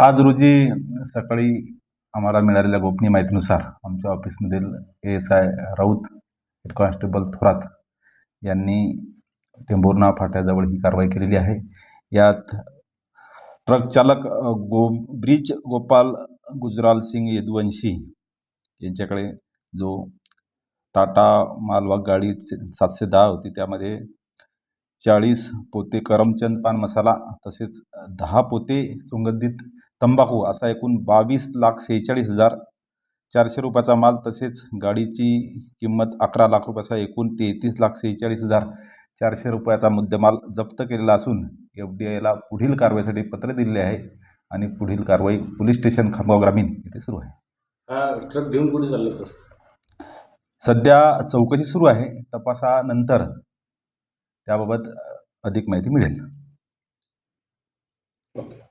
आज रोजी सकाळी आम्हाला मिळालेल्या गोपनीय माहितीनुसार आमच्या ऑफिसमधील A S I Raut head constable Thorat यांनी टेंभुर्णा फाट्याजवळ ही कारवाई केलेली आहे. यात ट्रक चालक गो ब्रिज गोपाल गुजराल सिंग यदुवंशी यांच्याकडे जो टाटा मालवाहक गाडी सातशे दहा होती त्यामध्ये चाळीस पोते करमचंद पान मसाला तसेच दहा पोते सुगंधित तंबाखू असा एकूण बावीस लाख सेहेचाळीस हजार चारशे रुपयाचा माल. तसेच गाडीची किंमत अकरा लाख रुपयाचा एकूण तेहतीस लाख सेहेचाळीस हजार चारशे रुपयाचा मुद्देमाल जप्त केलेला असून एफ डी आयला पुढील कारवाईसाठी पत्र दिलेले आहे आणि पुढील कारवाई पोलीस स्टेशन खामगाव ग्रामीण येथे सुरू आहे. हा ट्रक घेऊन कुठे चाललं सध्या चौकशी सुरू आहे. तपासानंतर त्याबाबत अधिक माहिती मिळेल. ओके.